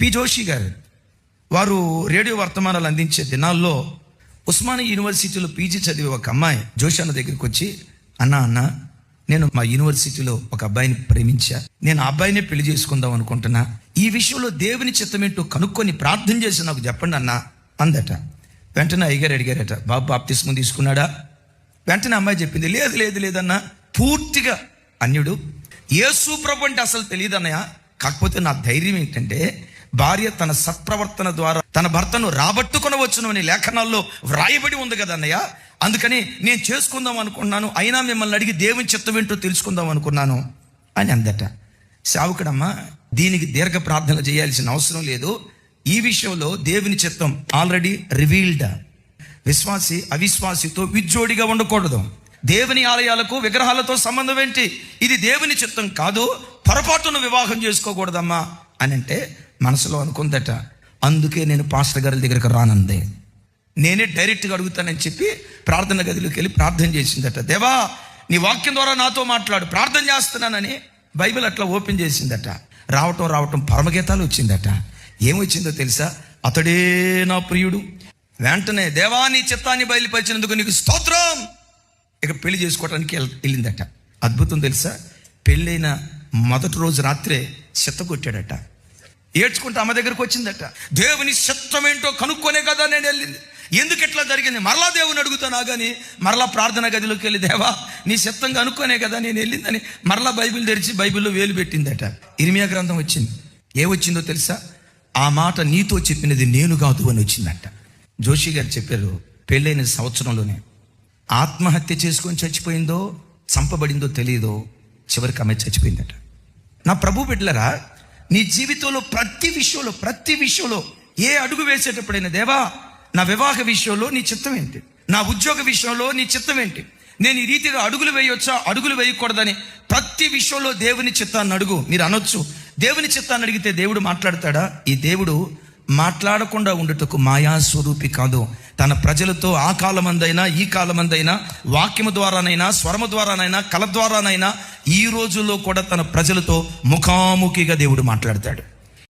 P Joshi గారు. వారు radio వర్తమానాలు అందించే దినాల్లో ఉస్మానియా యూనివర్సిటీలో పీజీ చదివే ఒక అమ్మాయి జోషి అన్న దగ్గరికి వచ్చి అన్న అన్న నేను మా యూనివర్సిటీలో ఒక అబ్బాయిని ప్రేమించా. నేను ఆ అబ్బాయినే పెళ్ళి చేసుకుందాం అనుకుంటున్నా. ఈ విషయంలో దేవుని చిత్తమేంటో కనుక్కొని ప్రార్థన చేసి నాకు చెప్పండి అన్న అందట. వెంటనే అయ్యగారు అడిగారట బాబు బాప్తిస్మం తీసుకున్నాడా? వెంటనే అమ్మాయి చెప్పింది లేదు లేదు లేదన్నా పూర్తిగా అన్యుడు. యేసు ప్రభు అంటే అసలు తెలియదు అన్నయ్య కాకపోతే నా ధైర్యం ఏంటంటే భార్య తన సత్ప్రవర్తన ద్వారా తన భర్తను రాబట్టుకునవచ్చును అనే లేఖనాల్లో వ్రాయబడి ఉంది కదా అన్నయ్య? అందుకని నేను చేసుకుందాం అనుకున్నాను అయినా మిమ్మల్ని అడిగి దేవుని చిత్తం ఏంటో తెలుసుకుందాం అనుకున్నాను అని అందట. సావుకడమ్మా దీనికి దీర్ఘ ప్రార్థన చేయాల్సిన అవసరం లేదు. ఈ విషయంలో దేవుని చిత్తం ఆల్రెడీ రివీల్డ్. విశ్వాసి అవిశ్వాసితో విజ్జోడిగా ఉండకూడదు. దేవుని ఆలయాలకు విగ్రహాలతో సంబంధం ఏంటి? ఇది దేవుని చిత్తం కాదు. పొరపాటును వివాహం చేసుకోకూడదమ్మా అని అంటే మనసులో అనుకుందట అందుకే నేను పాస్టర్ గారి దగ్గరకు రానందే. నేనే డైరెక్ట్గా అడుగుతానని చెప్పి ప్రార్థన గదిలోకి వెళ్ళి ప్రార్థన చేసిందట. దేవా నీ వాక్యం ద్వారా నాతో మాట్లాడు ప్రార్థన చేస్తున్నానని బైబిల్ అట్లా ఓపెన్ చేసిందట. రావటం రావటం పరమగీతాలు వచ్చిందట. ఏమొచ్చిందో తెలుసా? అతడే నా ప్రియుడు. వెంటనే దేవా నీ చిత్తాన్ని బయలుపరిచినందుకు నీకు స్తోత్రం. ఇక పెళ్ళి చేసుకోవడానికి వెళ్ళిందట. అద్భుతం తెలుసా? పెళ్ళైన మొదటి రోజు రాత్రే చెత్త కొట్టాడట. ఏడ్చుకుంటే అమ్మ దగ్గరకు వచ్చిందట. దేవుని చిత్తం ఏంటో కనుక్కొనే కదా నేను వెళ్ళింది. ఎందుకు ఎట్లా జరిగింది? మరలా దేవుని అడుగుతానా కానీ మరలా ప్రార్థన గదిలోకి వెళ్ళి దేవా నీ చిత్తం కనుక్కొనే కదా నేను వెళ్ళిందని మరలా బైబిల్ తెరిచి బైబిల్లో వేలు పెట్టిందట. ఇరిమియా గ్రంథం వచ్చింది. ఏ వచ్చిందో తెలుసా? ఆ మాట నీతో చెప్పినది నేను కాదు అని వచ్చిందట. జోషి గారు చెప్పారు పెళ్ళైన సంవత్సరంలోనే ఆత్మహత్య చేసుకొని చచ్చిపోయిందో చంపబడిందో తెలియదో చివరికి ఆమె చచ్చిపోయిందట. నా ప్రభు బిడ్డలరా నీ జీవితంలో ప్రతి విషయంలో ప్రతి విషయంలో ఏ అడుగు వేసేటప్పుడైనా దేవా నా వివాహ విషయంలో నీ చిత్తం ఏంటి? నా ఉద్యోగ విషయంలో నీ చిత్తం ఏంటి? నేను ఈ రీతిగా అడుగులు వేయొచ్చా? అడుగులు వేయకూడదని ప్రతి విషయంలో దేవుని చిత్తాన్ని అడుగు. మీరు అనొచ్చు. దేవుని చిత్తాన్ని అడిగితే దేవుడు మాట్లాడతాడా? ఈ దేవుడు మాట్లాడకుండా ఉండుటకు మాయా స్వరూపి కాదు. తన ప్రజలతో ఆ కాలమందైనా ఈ కాలమందైనా వాక్యము ద్వారానైనా స్వరము ద్వారానైనా కల ద్వారానైనా ఈ రోజుల్లో కూడా తన ప్రజలతో ముఖాముఖిగా దేవుడు మాట్లాడతాడు.